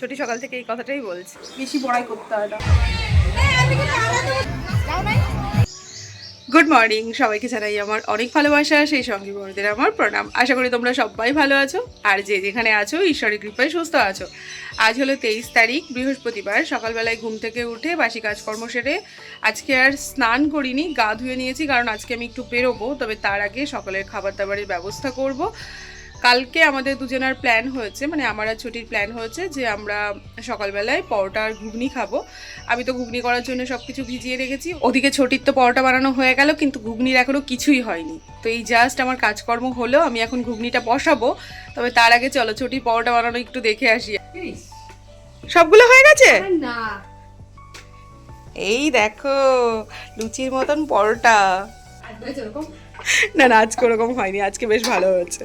ছোটি সকাল থেকে এই কথাটাই বলছে। বেশি বড়াই করতে হয় না। গুড মর্নিং সবাইকে জানাই আমার অনেক ভালোবাসা সেই সঙ্গে বড়দের আমার প্রণাম। আশা করি তোমরা সবাই ভালো আছো আর যে যেখানে আছো ঈশ্বরের কৃপায় সুস্থ আছো। আজ হলো তেইশ তারিখ বৃহস্পতিবার সকালবেলায় ঘুম থেকে উঠে বাসি কাজকর্ম সেরে আজকে আর স্নান করিনি গা ধুয়ে নিয়েছি কারণ আজকে আমি একটু বেরোবো তবে তার আগে সকালের খাবার দাবারের ব্যবস্থা করব। কালকে আমাদের দুজনের প্ল্যান হয়েছে মানে আমার আর ছুটির প্ল্যান হয়েছে যে আমরা সকালবেলায় পরোটা আর ঘুগনি খাব। আমি তো ঘুগনি করার জন্য সব কিছু ভিজিয়ে রেখেছি। ওদিকে ছোটির তো পরোটা বানানো হয়ে গেল কিন্তু ঘুগনির এখনও কিছুই হয়নি। তো এই জাস্ট আমার কাজকর্ম হলো আমি এখন ঘুগনিটা বসাবো। তবে তার আগে চলো ছোটির পরোটা বানানো একটু দেখে আসি। সবগুলো হয়ে গেছে? না। এই দেখো লুচির মতন পরোটা। না না আজকে ওরকম হয়নি আজকে বেশ ভালো হয়েছে।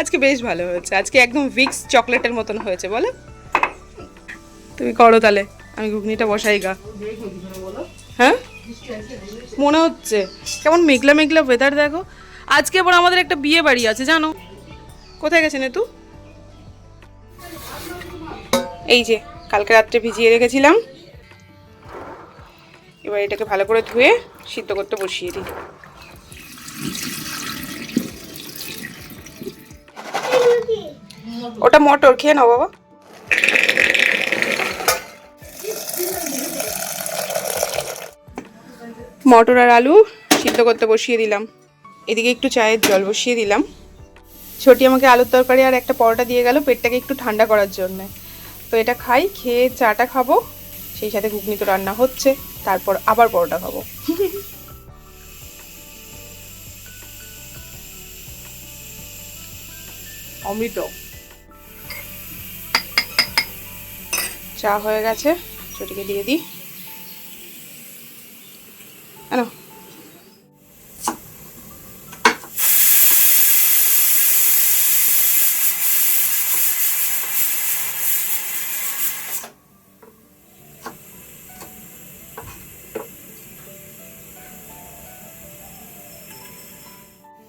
আজকে বেশ ভালো হয়েছে। আজকে একদম ভিক্স চকলেটের মতন হয়েছে, বলো? তুমি করো তাহলে। আমি ঘুগনিটা বসাই গা। হ্যাঁ? মনে হচ্ছে। কেমন মেঘলা মেঘলা ওয়েদার দেখো। আজকে আবার আমাদের একটা বিয়ে বাড়ি আছে, জানো? কোথায় গেছে নেতু এই যে, কালকে রাত্রে ভিজিয়ে রেখেছিলাম। এবার এটাকে ভালো করে ধুয়ে সিদ্ধ করতে বসিয়ে দিই। ওটা মটর, খেয়ে নাও বাবা। মটর আর আলু সিদ্ধ করতে বসিয়ে দিলাম। এদিকে একটু চায়ের জল বসিয়ে দিলাম। ছোটি আমাকে আলুর তরকারি আর একটা পরোটা দিয়ে গেল পেটটাকে একটু ঠান্ডা করার জন্য। তো এটা খাই, খেয়ে চাটা খাব, সেই সাথে ঘুগনি তো রান্না হচ্ছে, তারপর আবার পরোটা খাব। অমৃত। চা হয়ে গেছে ছোটিকে দিয়ে দিই। আনো।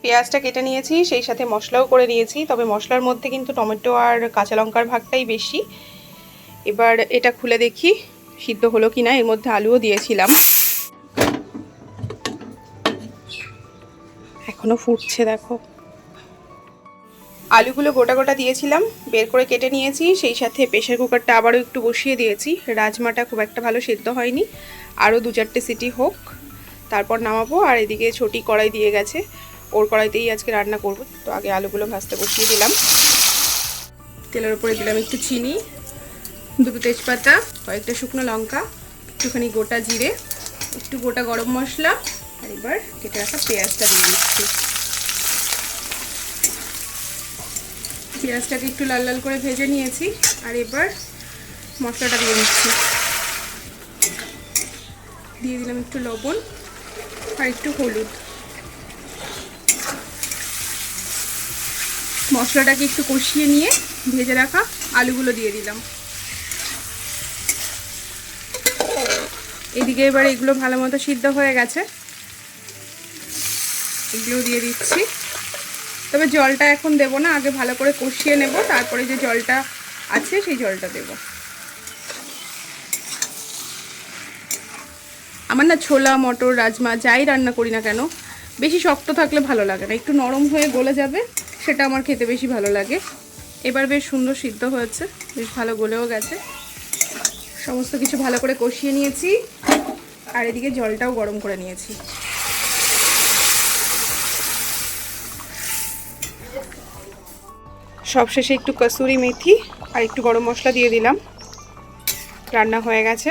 পেঁয়াজটা কেটে নিয়েছি, সেই সাথে মশলাও করে নিয়েছি তবে মশলার মধ্যে কিন্তু টমেটো আর কাঁচা লঙ্কার ভাগটাই বেশি। এবার এটা খুলে দেখি, সিদ্ধ হলো কি না এর মধ্যে আলুও দিয়েছিলাম। এখনও ফুটছে, দেখো। আলুগুলো গোটা গোটা দিয়েছিলাম, বের করে কেটে নিয়েছি, সেই সাথে প্রেশার কুকারটা আবারও একটু বসিয়ে দিয়েছি। রাজমাটা খুব একটা ভালো সেদ্ধ হয়নি, আরও দু চারটে সিটি হোক। তারপর নামাবো, আর এদিকে ছোটি কড়াই দিয়ে গেছে। ওর কড়াইতেই আজকে রান্না করব, তো আগে আলুগুলো ভাজতে বসিয়ে দিলাম। তেলের উপরে দিলাম একটু চিনি। দুটো তেজপাতা, কয়েকটা শুকনো লঙ্কা, একটুখানি গোটা জিরে, একটু গোটা গরম মশলা, আর এবার কেটে রাখা পেঁয়াজটা দিয়ে দিচ্ছি। পেঁয়াজটাকে একটু লাল লাল করে ভেজে নিয়েছি, আর এবার মশলাটা দিয়ে দিচ্ছি। দিয়ে দিলাম একটু লবণ আর একটু হলুদ। মশলাটাকে একটু কষিয়ে নিয়ে ভেজে রাখা আলুগুলো দিয়ে দিলাম। এদিকে এবার এগুলো ভালো মতো সিদ্ধ হয়ে গেছে। এগুলো দিয়ে দিচ্ছি। তবে জলটা এখন দেব না, আগে ভালো করে কষিয়ে নেব, তারপরে যে জলটা আছে সেই জলটা দেব। আমার না ছোলা, মটর, রাজমা যাই রান্না করি না কেন, বেশি শক্ত থাকলে ভালো লাগে না, একটু নরম হয়ে গলে যাবে, সেটা আমার খেতে বেশি ভালো লাগে। এবার বেশ সুন্দর সিদ্ধ হয়েছে, বেশ ভালো গলেও গেছে। সমস্ত কিছু ভালো করে কষিয়ে নিয়েছি। আর এদিকে জলটাও গরম করে নিয়েছি। সবশেষে একটু কসুরি মেথি আর একটু গরম মশলা দিয়ে দিলাম। রান্না হয়ে গেছে।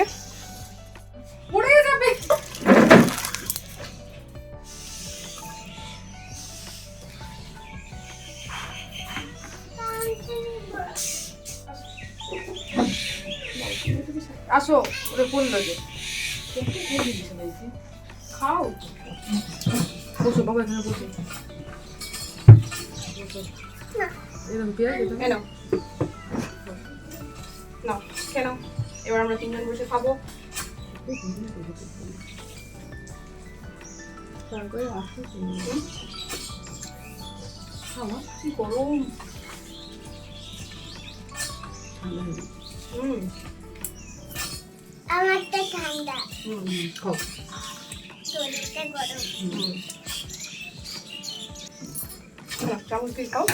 যাবে। আসো ওরে বলল যে খাও বসো বাবা এখানে বসো। এরকম পেঁয়াজ এটা? কেন না কেন এবার আমরা তিনজন বসে খাব। তারপরে আসো। খাওয়া কি গরম। হুম। আমারটা ঠান্ডা। হুম, খাও। গরম। হুম। চামচ দিয়ে খাও।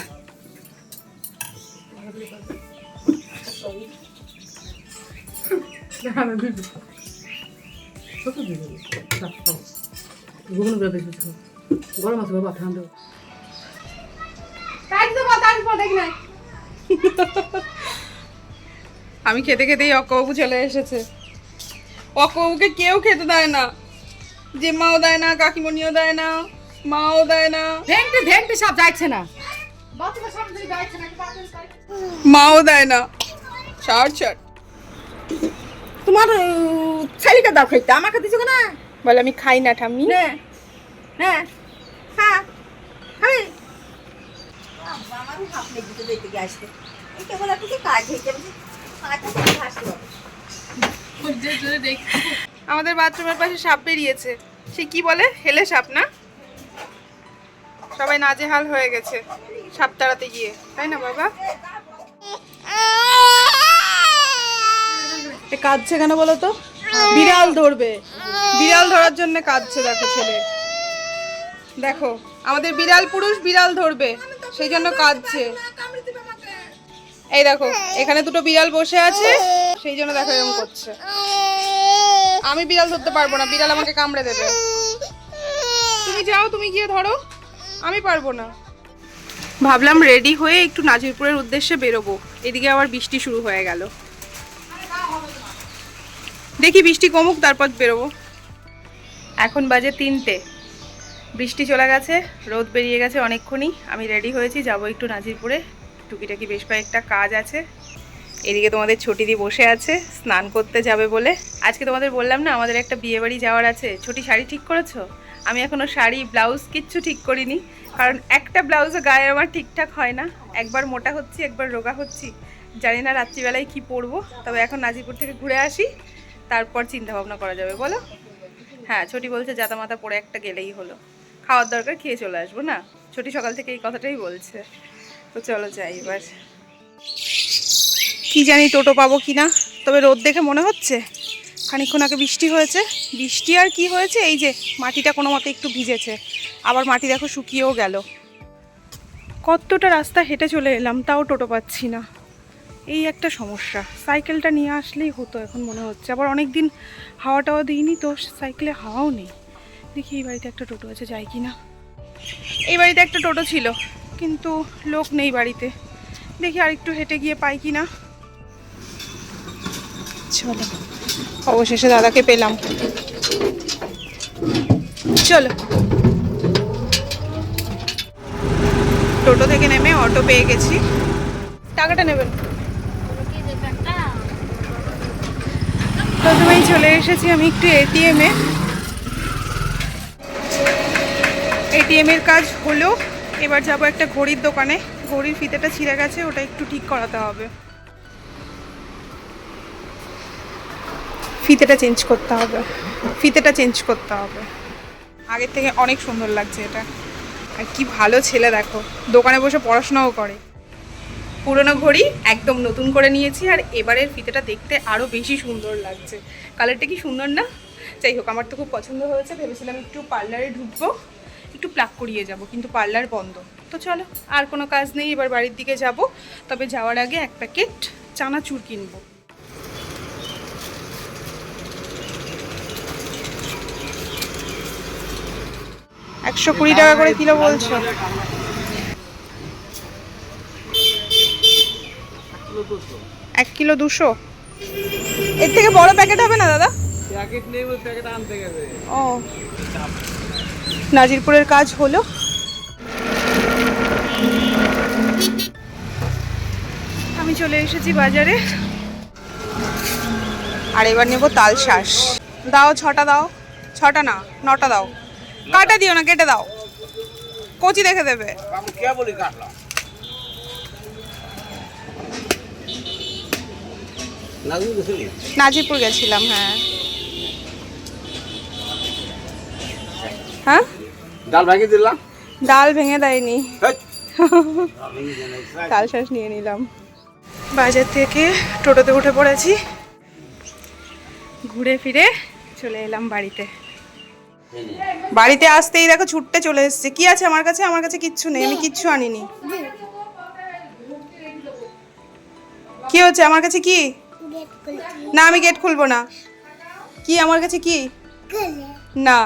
আছে বাবা ঠান্ডা। আমি খেতে খেতেই অক্কবাবু চলে এসেছে। অক্কবাবুকে কেউ খেতে দেয় না। যে মাও দেয় না কাকিমণিও দেয় না মাও দেয় না। ভেন্টি ভেন্টি সব যাচ্ছে না। মাও দেয় না। ছাড় ছাড়। তোমার ছেলেকে দাও খাইতে আমাকে দিছো না বলে আমি খাই না ঠাম্মি। হ্যাঁ হ্যাঁ হ্যাঁ হ্যাঁ আমারও হাফ লেগে দিতে আসতে এই কেবল একটু কাজ হয়েছে আমি করে আসতে আমাদের বাথরুমের পাশে সাপ বেরিয়েছে। সে কি বলে? হেলে সাপ না? সবাই নাজেহাল হয়ে গেছে সাপ তাড়াতে গিয়ে। তাই না, বাবা? কাঁদছে কেন বলো তো? বিড়াল ধরবে। বিড়াল ধরার জন্য কাঁদছে, দেখো ছেলে। দেখো, আমাদের বিড়াল পুরুষ বিড়াল ধরবে, সেই জন্য কাঁদছে। এই দেখো, এখানে দুটো বিড়াল বসে আছে। সেই জন্য দেখো এরকম করছে। আমি বিড়াল ধরতে পারব না, বিড়াল আমাকে কামড়ে দেবে। তুমি যাও, তুমি গিয়ে ধরো। আমি পারব না। ভাবলাম রেডি হয়ে একটু নাজিরপুরের উদ্দেশ্যে বেরোবো। এদিকে আবার বৃষ্টি শুরু হয়ে গেল। দেখি বৃষ্টি কমুক, তারপর বেরোবো। এখন বাজে তিনটে। বৃষ্টি চলে গেছে, রোদ বেরিয়ে গেছে অনেকক্ষণই। আমি রেডি হয়েছি, যাব একটু নাজিরপুরে। টুকিটাকি বেশ কয়েকটা কাজ আছে। এদিকে তোমাদের ছুটি দিয়ে বসে আছে, স্নান করতে যাবে বলে। আজকে তোমাদের বললাম না, আমাদের একটা বিয়ে বাড়ি যাওয়ার আছে। ছুটি শাড়ি ঠিক করেছ? আমি এখনও শাড়ি, ব্লাউজ কিচ্ছু ঠিক করিনি, কারণ একটা ব্লাউজও গায়ে আমার ঠিকঠাক হয় না। একবার মোটা হচ্ছি, একবার রোগা হচ্ছি। জানি না রাত্রিবেলায় কি পরবো, তবে এখন নাজিপুর থেকে ঘুরে আসি, তারপর চিন্তা ভাবনা করা যাবে, বলো? হ্যাঁ ছোটি বলছে জাতা মাতা পরে একটা গেলেই হলো। খাওয়ার দরকার, খেয়ে চলে আসব না? ছোটি সকাল থেকে এই কথাটাই বলছে। তো চলো যাই এবার। কি জানি টোটো পাবো কি না তবে রোদ দেখে মনে হচ্ছে খানিকক্ষণ আগে বৃষ্টি হয়েছে। বৃষ্টি আর কি হয়েছে? এই যে মাটিটা কোনো মতে একটু ভিজেছে। আবার মাটি দেখো শুকিয়েও গেল। কতটা রাস্তা হেঁটে চলে এলাম তাও টোটো পাচ্ছি না। এই একটা সমস্যা। সাইকেলটা নিয়ে আসলেই হতো এখন মনে হচ্ছে। আবার অনেক দিন হাওয়া টাওয়া দিইনি তো, সাইকেলে হাওয়াও নেই। দেখি এই বাড়িতে একটা টোটো আছে যাই কি না এই বাড়িতে একটা টোটো ছিল, কিন্তু লোক নেই বাড়িতে। দেখি আর একটু হেঁটে গিয়ে পাই কি না চলো। অবশেষে দাদাকে পেলাম। চলো। টোটো থেকে নেমে অটো পেয়ে গেছি। টাকাটা নেবেন। প্রথমেই চলে এসেছি আমি একটু এটিএমে এটিএম এর কাজ হলো, এবার যাব একটা ঘড়ির দোকানে। ঘড়ির ফিতেটা ছিঁড়ে গেছে, ওটা একটু ঠিক করাতে হবে। ফিতেটা চেঞ্জ করতে হবে। ফিতেটা চেঞ্জ করতে হবে। আগের থেকে অনেক সুন্দর লাগছে এটা। আর কি ভালো ছেলে দেখো। দোকানে বসে পড়াশোনাও করে। পুরনো ঘড়ি একদম নতুন করে নিয়েছি আর এবারের ফিতেটা দেখতে আরও বেশি সুন্দর লাগছে। কালারটা কি সুন্দর না? যাই হোক, আমার তো খুব পছন্দ হয়েছে। ভেবেছিলাম একটু পার্লারে ঢুকবো, একটু প্লাক করিয়ে যাব, কিন্তু পার্লার বন্ধ। তো চলো, আর কোনো কাজ নেই, এবার বাড়ির দিকে যাব। তবে যাওয়ার আগে এক প্যাকেট চানাচুর কিনবো। একশো কুড়ি টাকা করে কিলো বলছো। এক কিলো দুশো? এর থেকে বড় প্যাকেট হবে না দাদা? ও। নাজিরপুরের কাজ হলো। আমি চলে এসেছি বাজারে। আর এবার নেব তাল শাঁস দাও ছটা দাও। ছটা না নটা দাও। কাটা দিও না কেটে দাও। কচি দেখে দেবে। নাজিরপুর গেছিলাম হ্যাঁ। হ্যাঁ? ডাল ভাঙিয়ে দিলাম। ডাল ভেঙে দেয়নি। তাল শাঁস নিয়ে নিলাম। বাজার থেকে টোটোতে উঠে পড়েছি। ঘুরে ফিরে চলে এলাম বাড়িতে। বাড়িতে আসতেই দেখো ছুটতে চলে এসছে। কি আছে আমার কাছে? আমার কাছে কিচ্ছু নেই, আমি কিচ্ছু আনিনি। কি হচ্ছে? আমার কাছে কি? না, আমি গেট খুলবো না। কি, আমার কাছে কি? না,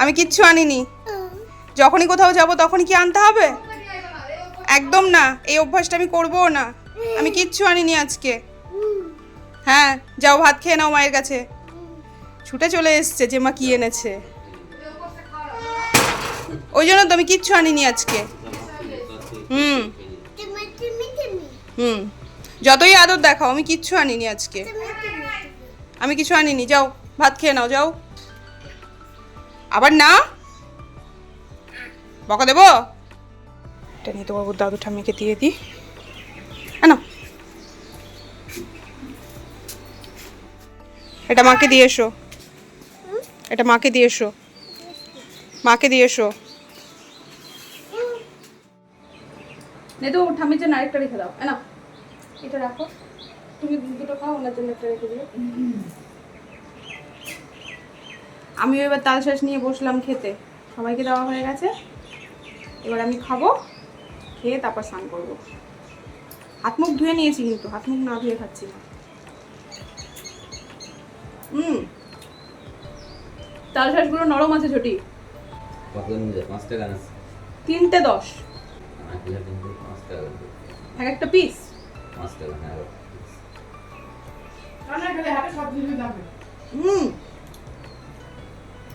আমি কিচ্ছু আনিনি। যখনই কোথাও যাব তখনই কি আনতে হবে? একদম না, এই অভ্যাসটা আমি করব না। আমি কিচ্ছু আনিনি আজকে। হ্যাঁ যাও, ভাত খেয়ে নাও মায়ের কাছে। ছুটে চলে এসছে, যে মা কি এনেছে। ওই জন্য তো আমি কিচ্ছু আনিনি আজকে। হুম। হুম। যতই আদর দেখাও, আমি কিচ্ছু আনিনি আজকে। আমি কিছু আনিনি। যাও, ভাত খেয়ে নাও, যাও। আবার না? বকা দেবো? এটা নিয়ে তো বাবুর দাদু ঠাম্মিকে দিয়ে দিই। না এটা মাকে দিয়ে এসো। এটা মাকে দিয়ে এসো। মাকে দিয়ে এসো। নে তো ঠাম্মির জন্য আরেকটা রেখে দাও। না এটা রাখো। তুমি দুটো খাও, ওনার জন্য একটা রেখে দিও। আমিও এবার তাল শাঁস নিয়ে বসলাম খেতে। সবাইকে দেওয়া হয়ে গেছে। এবার আমি খাব, খেয়ে তারপর স্নান করব। হাত মুখ ধুয়ে নিয়েছি কিন্তু, হাত মুখ না ধুয়ে খাচ্ছি না। হুম তাল শাঁসগুলো নরম আছে ছোটি কত নিয়ে পাঁচ টাকা না? তিনটে দশ। এক একটা পিস পাঁচ টাকা না হুম।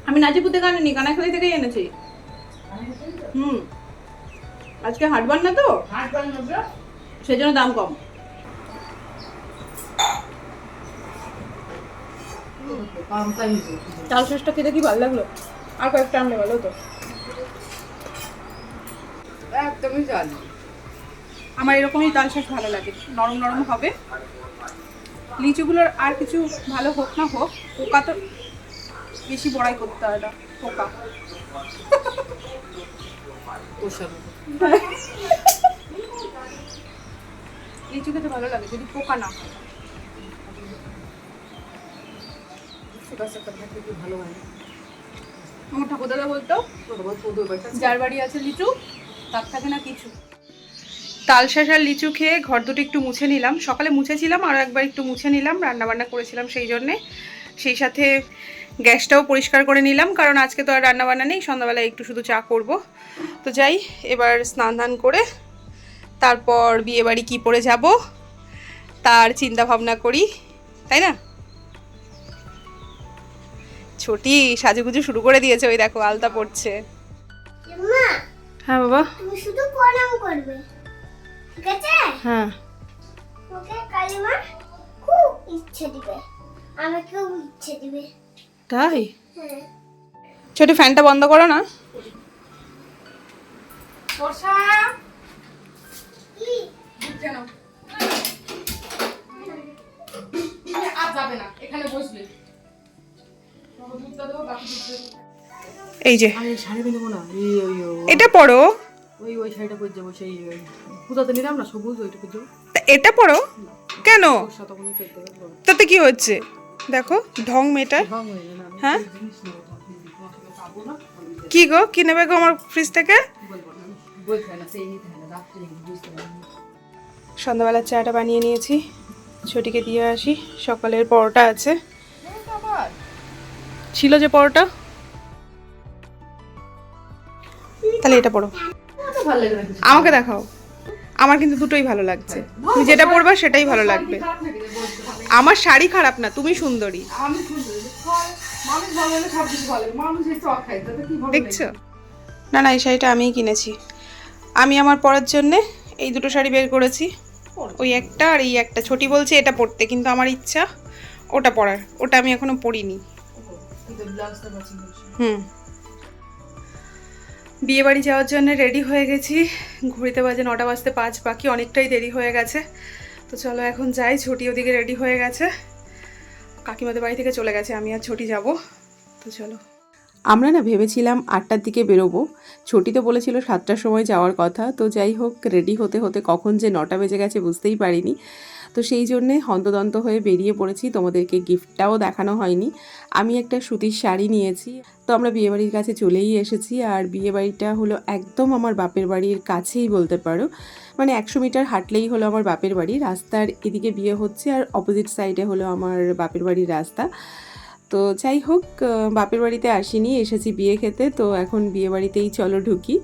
আমি নাজিপুর থেকে আনিনি কানাখালি থেকেই এনেছি। হুম। আজকে হাটবার না তো? সেই জন্য দাম কম। চাল শাঁসটা খেতে কি ভালো লাগল? আর কয়েকটা আনলে ভালো তো একদমই জানি আমার এরকমই তাল শাঁস ভালো লাগে। নরম নরম হবে। লিচুগুলোর আর কিছু ভালো হোক না হোক পোকা তো বেশি বড়াই করতে হয় না পোকা। লিচু খেতে ভালো লাগে যদি পোকা না হয়। ছোটা বলতো, যার আছে লিচু, তার থাকে না কিছু। তালশাঁস আর লিচু খেয়ে ঘর দুটো একটু মুছে নিলাম। সকালে মুছেছিলাম আরও একবার একটু মুছে নিলাম রান্না বান্না করেছিলাম সেই জন্যে। সেই সাথে গ্যাসটাও পরিষ্কার করে নিলাম, কারণ আজকে তো আর রান্না বান্না নেই, সন্ধ্যাবেলায় একটু শুধু চা করব। তো যাই, এবার স্নান ধান করে তারপর বিয়ে বাড়ি কী পরে যাব, তার চিন্তা ভাবনা করি, তাই না? ছোটি সাজুগুজু শুরু করে দিয়েছে ওই দেখো আলতা পড়ছে। হ্যাঁ বাবা। তুমি শুধু প্রণাম করবে ঠিক আছে? হ্যাঁ। ওকে কালিমা খুব ইচ্ছে দিবে আমাকেও ইচ্ছে দিবে। তাই? হ্যাঁ। ছোটি ফ্যানটা বন্ধ করো না। কি? আর যাবে না এখানে বসবে। এই যে। এটা পড়ো ওই ওই শাড়িটা পরে যাব সেই পূজাতে নিলাম না সবুজ ওইটা পরে যাব। তা এটা পড়ো কেন? তাতে কি হচ্ছে? দেখো ঢং মেটার হয়ে কি গো? কি নেবে গো আমার ফ্রিজ থেকে? সন্ধ্যাবেলার চাটা বানিয়ে নিয়েছি ছোটিকে দিয়ে আসি সকালের পরোটা আছে। ছিল যে পরোটা? তাহলে এটা পড়ো আমাকে দেখাও। আমার কিন্তু দুটোই ভালো লাগছে। তুমি যেটা পরবা সেটাই ভালো লাগবে। আমার শাড়ি খারাপ না তুমি সুন্দরী। আমি শুনতে মানুষ ভালো হলে সব কিছু ভালো লাগে মানুষ এই চক খায় তাতে কি ভালো লাগে? দেখছ? না না এই শাড়িটা আমিই কিনেছি। আমি আমার পরার জন্যে এই দুটো শাড়ি বের করেছি। ওই একটা আর এই একটা। ছোটি বলছে এটা পরতে কিন্তু আমার ইচ্ছা ওটা পরার। ওটা আমি এখনও পরিনি। হুম। বিয়ে বাড়ি যাওয়ার জন্য রেডি হয়ে গেছি। ঘুরিতে বাজে নটা বাজতে পাঁচ বাকি অনেকটাই দেরি হয়ে গেছে। তো চলো এখন যাই ছুটি ওদিকে রেডি হয়ে গেছে। কাকিমাদের বাড়ি থেকে চলে গেছে আমি আর ছুটি যাব। তো চলো। আমরা না ভেবেছিলাম আটটার দিকে বেরোবো। ছুটি তো বলেছিল সাতটার সময় যাওয়ার কথা। তো যাই হোক রেডি হতে হতে কখন যে নটা বেজে গেছে বুঝতেই পারিনি। তো সেই জন্যে হন্তদন্ত হয়ে বেরিয়ে পড়েছি। তোমাদেরকে গিফটটাও দেখানো হয়নি। আমি একটা সুতির শাড়ি নিয়েছি। তো আমরা বিয়েবাড়ির কাছে চলেই এসেছি। আর বিয়েবাড়িটা হলো একদম আমার বাপের বাড়ির কাছেই বলতে পারো। মানে একশো মিটার হাঁটলেই হলো আমার বাপের বাড়ি। রাস্তার এদিকে বিয়ে হচ্ছে আর অপোজিট সাইডে হলো আমার বাপের বাড়ির রাস্তা। তো যাই হোক বাপের বাড়িতে আসিনি, এসেছি বিয়ে খেতে। তো এখন বিয়ে বাড়িতেই চলো ঢুকি।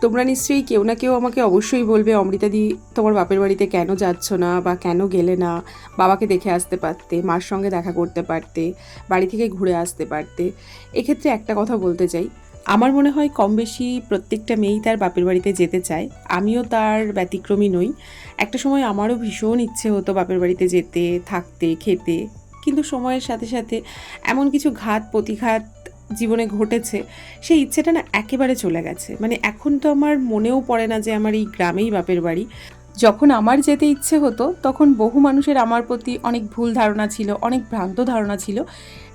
তোমরা নিশ্চয়ই কেউ না কেউ আমাকে অবশ্যই বলবে অমৃতাদি তোমার বাপের বাড়িতে কেন যাচ্ছ না বা কেন গেলে না? বাবাকে দেখে আসতে পারতে, মার সঙ্গে দেখা করতে পারতে, বাড়ি থেকে ঘুরে আসতে পারতে। এক্ষেত্রে একটা কথা বলতে চাই। আমার মনে হয় কম বেশি প্রত্যেকটা মেয়েই তার বাপের বাড়িতে যেতে চায়। আমিও তার ব্যতিক্রমী নই। একটা সময় আমারও ভীষণ ইচ্ছে হতো বাপের বাড়িতে যেতে, থাকতে, খেতে। কিন্তু সময়ের সাথে সাথে এমন কিছু ঘাত, প্রতিঘাত জীবনে ঘটেছে, সেই ইচ্ছেটা না একেবারে চলে গেছে। মানে এখন তো আমার মনেও পড়ে না যে আমার এই গ্রামেই বাপের বাড়ি। যখন আমার যেতে ইচ্ছে হতো, তখন বহু মানুষের আমার প্রতি অনেক ভুল ধারণা ছিল, অনেক ভ্রান্ত ধারণা ছিল।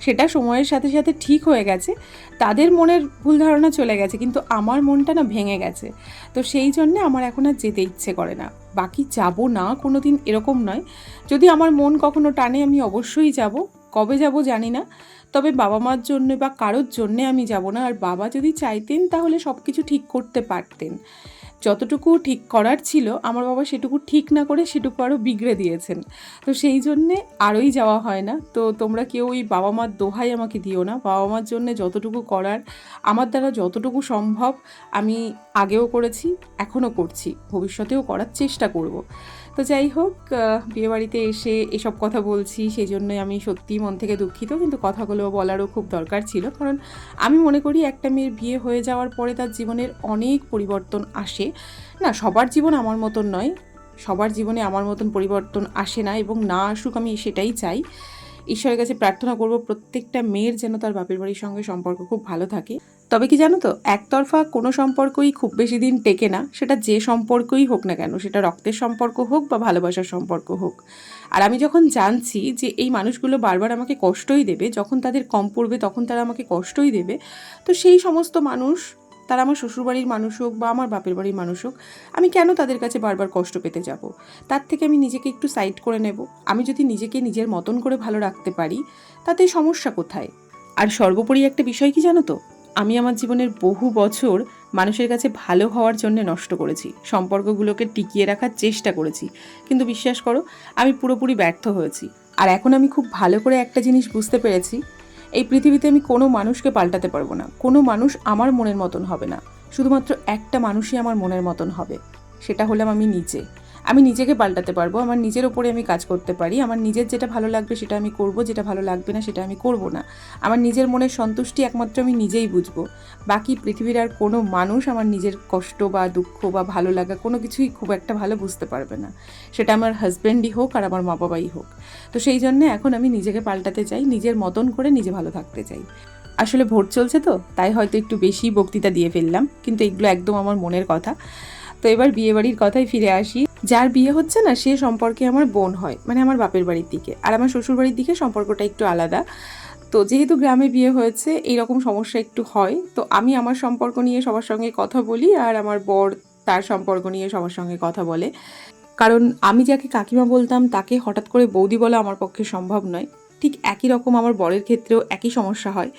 সেটা সময়ের সাথে সাথে ঠিক হয়ে গেছে। তাদের মনের ভুল ধারণা চলে গেছে, কিন্তু আমার মনটা না ভেঙে গেছে। তো সেই জন্যে আমার এখন আর যেতে ইচ্ছে করে না। বাকি যাব না কোনো দিন এরকম নয়। যদি আমার মন কখনো টানে, আমি অবশ্যই যাব। কবে যাব জানি না। তবে বাবা মার জন্য বা কারোর জন্যে আমি যাব না। আর বাবা যদি চাইতেন তাহলে সব কিছু ঠিক করতে পারতেন। যতটুকু ঠিক করার ছিল, আমার বাবা সেটুকু ঠিক না করে সেটুকু আরও বিগড়ে দিয়েছেন। তো সেই জন্যে আরোই যাওয়া হয় না। তো তোমরা কেউ ওই বাবা মার দোহাই আমাকে দিও না। বাবা মার জন্য যতটুকু করার, আমার দ্বারা যতটুকু সম্ভব আমি আগেও করেছি, এখনও করছি। ভবিষ্যতেও করার চেষ্টা করব। তো যাই হোক বিয়েবাড়িতে এসে এসব কথা বলছি, সেই জন্যই আমি সত্যিই মন থেকে দুঃখিত, কিন্তু কথাগুলো বলারও খুব দরকার ছিল। কারণ আমি মনে করি একটা মেয়ের বিয়ে হয়ে যাওয়ার পরে তার জীবনের অনেক পরিবর্তন আসে। না, সবার জীবন আমার মতন নয়, সবার জীবনে আমার মতন পরিবর্তন আসে না এবং না আসুক আমি সেটাই চাই। ঈশ্বরের কাছে প্রার্থনা করব প্রত্যেকটা মেয়ের যেন তার বাপের বাড়ির সঙ্গে সম্পর্ক খুব ভালো থাকে। তবে কি জানো তো, একতরফা কোনো সম্পর্কই খুব বেশি দিন টেকে না, সেটা যে সম্পর্কই হোক না কেন, সেটা রক্তের সম্পর্ক হোক বা ভালোবাসার সম্পর্ক হোক। আর আমি যখন জানছি যে এই মানুষগুলো বারবার আমাকে কষ্টই দেবে, যখন তাদের কম পড়বে তখন তারা আমাকে কষ্টই দেবে, তো সেই সমস্ত মানুষ তারা আমার শ্বশুরবাড়ির মানুষ হোক বা আমার বাপের বাড়ির মানুষ হোক, আমি কেন তাদের কাছে বারবার কষ্ট পেতে যাব? তার থেকে আমি নিজেকে একটু সাইড করে নেব। আমি যদি নিজেকে নিজের মতন করে ভালো রাখতে পারি, তাতে সমস্যা কোথায়? আর সর্বোপরি একটা বিষয় কি জানো তো? আমি আমার জীবনের বহু বছর মানুষের কাছে ভালো হওয়ার জন্য নষ্ট করেছি। সম্পর্কগুলোকে টিকিয়ে রাখার চেষ্টা করেছি। কিন্তু বিশ্বাস করো, আমি পুরোপুরি ব্যর্থ হয়েছি। আর এখন আমি খুব ভালো করে একটা জিনিস বুঝতে পেরেছি। এই পৃথিবীতে আমি কোনো মানুষকে পাল্টাতে পারব না। কোনো মানুষ আমার মনের মতন হবে না। শুধুমাত্র একটা মানুষই আমার মনের মতন হবে। সেটা হলাম আমি নিজে। আমি নিজেকে পাল্টাতে পারব, আমার নিজের ওপরে আমি কাজ করতে পারি, আমার নিজের যেটা ভালো লাগবে সেটা আমি করব, যেটা ভালো লাগবে না সেটা আমি করব না। আমার নিজের মনের সন্তুষ্টি একমাত্র আমি নিজেই বুঝব। বাকি পৃথিবীর আর কোনো মানুষ আমার নিজের কষ্ট বা দুঃখ বা ভালো লাগা কোনো কিছুই খুব একটা ভালো বুঝতে পারবে না। সেটা আমার হাজব্যান্ডই হোক আর আমার মা বাবাই হোক। তো সেই জন্যে এখন আমি নিজেকে পাল্টাতে চাই, নিজের মতন করে নিজে ভালো থাকতে চাই। আসলে ভোট চলছে তো, তাই হয়তো একটু বেশি বক্তৃতা দিয়ে ফেললাম, কিন্তু এগুলো একদম আমার মনের কথা। তো এবার বিয়েবাড়ির কথায় ফিরে আসি। যার বিয়ে হচ্ছে না, সে সম্পর্কে আমার বোন হয় মানে আমার বাপের বাড়ির দিকে। আর আমার শ্বশুর বাড়ির দিকে সম্পর্কটা একটু আলাদা। তো যেহেতু গ্রামে বিয়ে হয়েছে এই রকম সমস্যা একটু হয়। তো আমি আমার সম্পর্ক নিয়ে সবার সঙ্গে কথা বলি আর আমার বর তার সম্পর্ক নিয়ে সবার সঙ্গে কথা বলে। কারণ আমি যাকে কাকিমা বলতাম, তাকে হঠাৎ করে বৌদি বলা আমার পক্ষে সম্ভব নয়। ঠিক একই রকম আমার বরের ক্ষেত্রেও একই সমস্যা হয়।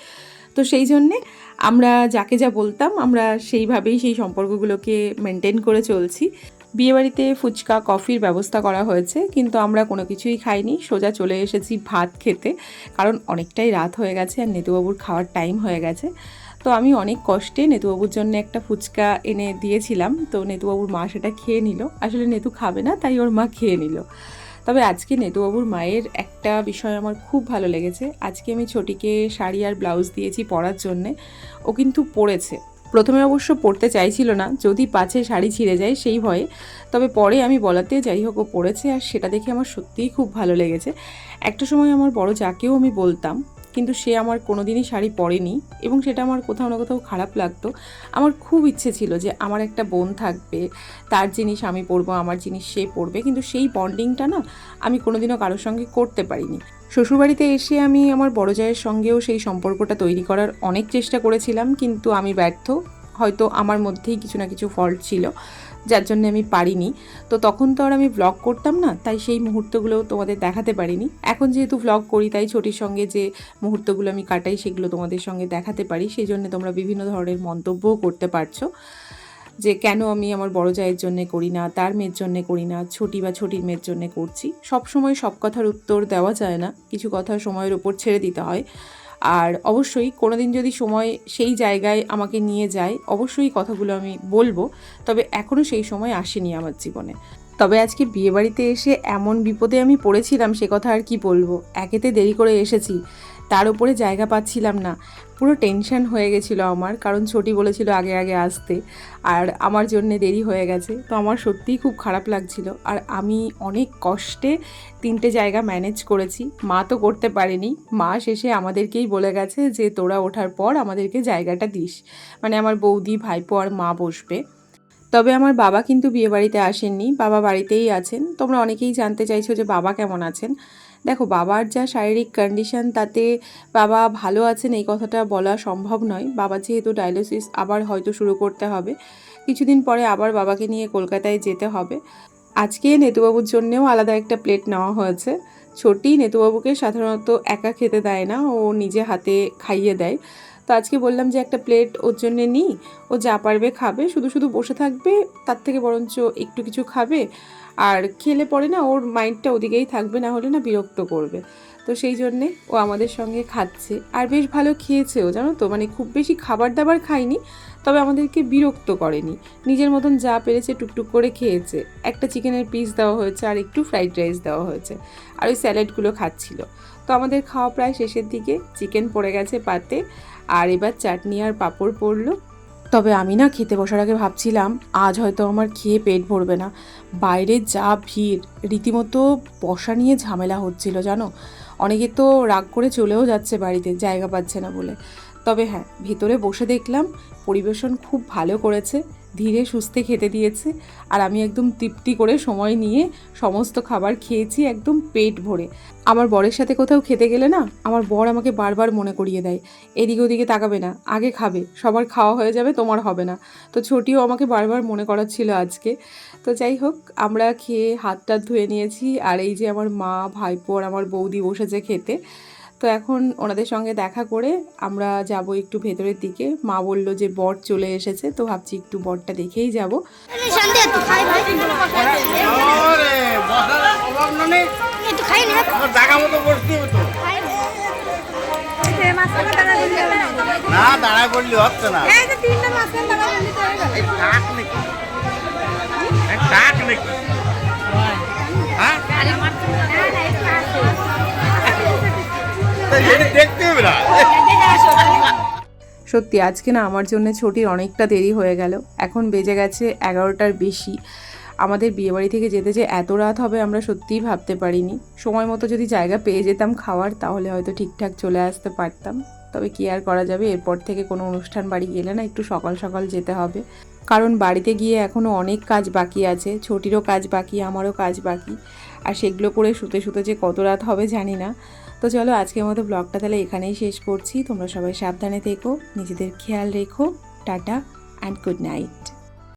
তো সেই জন্যে আমরা যাকে যা বলতাম, আমরা সেইভাবেই সেই সম্পর্কগুলোকে মেনটেন করে চলছি। বিয়েবাড়িতে ফুচকা, কফির ব্যবস্থা করা হয়েছে, কিন্তু আমরা কোনো কিছুই খাইনি। সোজা চলে এসেছি ভাত খেতে, কারণ অনেকটাই রাত হয়ে গেছে আর নেতুবাবুর খাওয়ার টাইম হয়ে গেছে। তো আমি অনেক কষ্টে নেতুবাবুর জন্য একটা ফুচকা এনে দিয়েছিলাম, তো নেতুবাবুর মা সেটা খেয়ে নিল। আসলে নেতু খাবে না, তাই ওর মা খেয়ে নিল। তবে আজকে নেতুবাবুর মায়ের একটা বিষয় আমার খুব ভালো লেগেছে। আজকে আমি ছোটিকে শাড়ি আর ব্লাউজ দিয়েছি পরার জন্যে, ও কিন্তু পরেছে। প্রথমে অবশ্য পরতে চাইছিল না, যদি পাছে শাড়ি ছিঁড়ে যায় সেই ভয়ে। তবে পরে আমি বলাতে যাই হোক, ও পড়েছে আর সেটা দেখে আমার সত্যিই খুব ভালো লেগেছে। একটা সময় আমার বড় যাকেও আমি বলতাম, কিন্তু সে আমার কোনোদিনই শাড়ি পরেনি এবং সেটা আমার কোথাও না কোথাও খারাপ লাগতো। আমার খুব ইচ্ছে ছিল যে আমার একটা বোন থাকবে, তার জিনিস আমি পরবো, আমার জিনিস সে পরবে, কিন্তু সেই বন্ডিংটা না আমি কোনোদিনও কারোর সঙ্গে করতে পারিনি। শ্বশুরবাড়িতে এসে আমি আমার বড় জায়ের সঙ্গেও সেই সম্পর্কটা তৈরি করার অনেক চেষ্টা করেছিলাম, কিন্তু আমি ব্যর্থ। হয়তো আমার মধ্যেই কিছু না কিছু ফল্ট ছিল, যার জন্য আমি পারিনি। তো তখন তো আর আমি ব্লগ করতাম না, তাই সেই মুহূর্তগুলো তোমাদের দেখাতে পারিনি। এখন যেহেতু ব্লগ করি, তাই ছোটির সঙ্গে যে মুহূর্তগুলো আমি কাটাই, সেগুলো তোমাদের সঙ্গে দেখাতে পারি। সেই জন্য তোমরা বিভিন্ন ধরনের মন্তব্যও করতে পারছ। যে কেন আমি আমার বড় জায়ের জন্য করি না, তার মেয়ের জন্য করি না, ছোটি বা ছোটির মেয়ের জন্য করছি। সব সময় সব কথার উত্তর দেওয়া যায় না, কিছু কথা সময়ের উপর ছেড়ে দিতে হয়। আর অবশ্যই কোনোদিন যদি সময় সেই জায়গায় আমাকে নিয়ে যায়, অবশ্যই কথাগুলো আমি বলব, তবে এখনও সেই সময় আসেনি আমার জীবনে। তবে আজকে বিয়েবাড়িতে এসে এমন বিপদে আমি পড়েছিলাম, সে কথা আর কি বলব? একেতে দেরি করে এসেছি, তার উপরে জায়গা পাচ্ছিলাম না। পুরো টেনশন হয়ে গেছিল আমার, কারণ ছোটি বলেছিল আগে আগে আসতে, আর আমার জন্যে দেরি হয়ে গেছে। তো আমার সত্যিই খুব খারাপ লাগছিল। আর আমি অনেক কষ্টে তিনটে জায়গা ম্যানেজ করেছি। মা তো করতে পারেনি। মা শেষে আমাদেরকেই বলে গেছে যে, তোরা ওঠার পর আমাদেরকে জায়গাটা দিস। মানে আমার বৌদি, ভাইপো আর মা বসবে। তবে আমার বাবা কিন্তু বিয়েবাড়িতে আসেননি। বাবা বাড়িতেই আছেন। তোমরা অনেকেই জানতে চাইছো যে, বাবা কেমন আছেন? দেখো, বাবার যা শারীরিক কন্ডিশন তাতে বাবা ভালো আছেন, এই কথাটা বলা সম্ভব নয়। বাবা যেহেতু ডায়ালিসিস আবার হয়তো শুরু করতে হবে। কিছুদিন পরে আবার বাবাকে নিয়ে কলকাতায় যেতে হবে। আজকে নেতুবাবুর জন্যেও আলাদা একটা প্লেট নেওয়া হয়েছে। ছোটি নেতুবাবুকে সাধারণত একা খেতে দেয় না, ও নিজে হাতে খাইয়ে দেয়। তো আজকে বললাম যে একটা প্লেট ওর জন্য নিই। ও যা পারবে খাবে, শুধু শুধু বসে থাকবে, তার থেকে বরঞ্চ একটু কিছু খাবে। আর খেলে পরে না ওর মাইন্ডটা ওদিকেই থাকবে, না হলে না বিরক্ত করবে। তো সেই জন্যে ও আমাদের সঙ্গে খাচ্ছে। আর বেশ ভালো খেয়েছেও, জানো তো? মানে খুব বেশি খাবার দাবার খায়নি, তবে আমাদেরকে বিরক্ত করেনি। নিজের মতন যা পেরেছে টুকটুক করে খেয়েছে। একটা চিকেনের পিস দেওয়া হয়েছে, আর একটু ফ্রাইড রাইস দেওয়া হয়েছে। আর ওই স্যালাডগুলো খাচ্ছিল। তো আমাদের খাওয়া প্রায় শেষের দিকে। চিকেন পড়ে গেছে পাতে। আর এবার চাটনি আর পাঁপড় পড়ল। তবে আমি না খেতে বসার আগে ভাবছিলাম, আজ হয়তো আমার খেয়ে পেট ভরবে না। বাইরে যা ভিড়, রীতিমতো বসা নিয়ে ঝামেলা হচ্ছিল, জানো? অনেকে তো রাগ করে চলেও যাচ্ছে বাড়িতে, জায়গা পাচ্ছে না বলে। তবে হ্যাঁ ভেতরে বসে দেখলাম পরিবেশন খুব ভালো করেছে। ধীরে সুস্থে খেতে দিয়েছে আর আমি একদম তৃপ্তি করে সময় নিয়ে সমস্ত খাবার খেয়েছি একদম পেট ভরে। আমার বরের সাথে কোথাও খেতে গেলে না আমার বর আমাকে বারবার মনে করিয়ে দেয়, এদিকে ওদিকে তাকাবে না, আগে খাবে, সবার খাওয়া হয়ে যাবে, তোমার হবে না। তো ছোটিও আমাকে বারবার মনে করাচ্ছিল আজকে। তো যাই হোক, আমরা খেয়ে হাত টাত ধুয়ে নিয়েছি আর এই যে আমার মা, ভাইপো আর আমার বৌদি বসেছে খেতে তো এখন ওনাদের সঙ্গে দেখা করে আমরা যাব একটু ভেতরের দিকে। মা বলল যে বট চলে এসেছে। তো ভাবছি একটু বটটা দেখেই যাব। না। হচ্ছে না। টাক নাকি? টাক নাকি? সত্যি, আজকে না আমার জন্য ছুটির অনেকটা দেরি হয়ে গেল। এখন বেজে গেছে এগারোটার বেশি। আমাদের বিয়েবাড়ি থেকে যেতে যে এত রাত হবে আমরা সত্যিই ভাবতে পারিনি। সময় মতো যদি জায়গা পেয়ে যেতাম খাওয়ার, তাহলে হয়তো ঠিকঠাক চলে আসতে পারতাম। তবে কি আর করা যাবে, এরপর থেকে কোনো অনুষ্ঠান বাড়ি গেলে না একটু সকাল সকাল যেতে হবে। কারণ বাড়িতে গিয়ে এখনও অনেক কাজ বাকি আছে। ছোটিরও কাজ বাকি, আমারও কাজ বাকি। আর সেগুলো করে শুতে শুতে যে কত রাত হবে জানি না। তো চলো আজকের মতো ব্লগটা তাহলে এখানেই শেষ করছি। তোমরা সবাই সাবধানে থেকো, নিজেদের খেয়াল রেখো। Tata and good night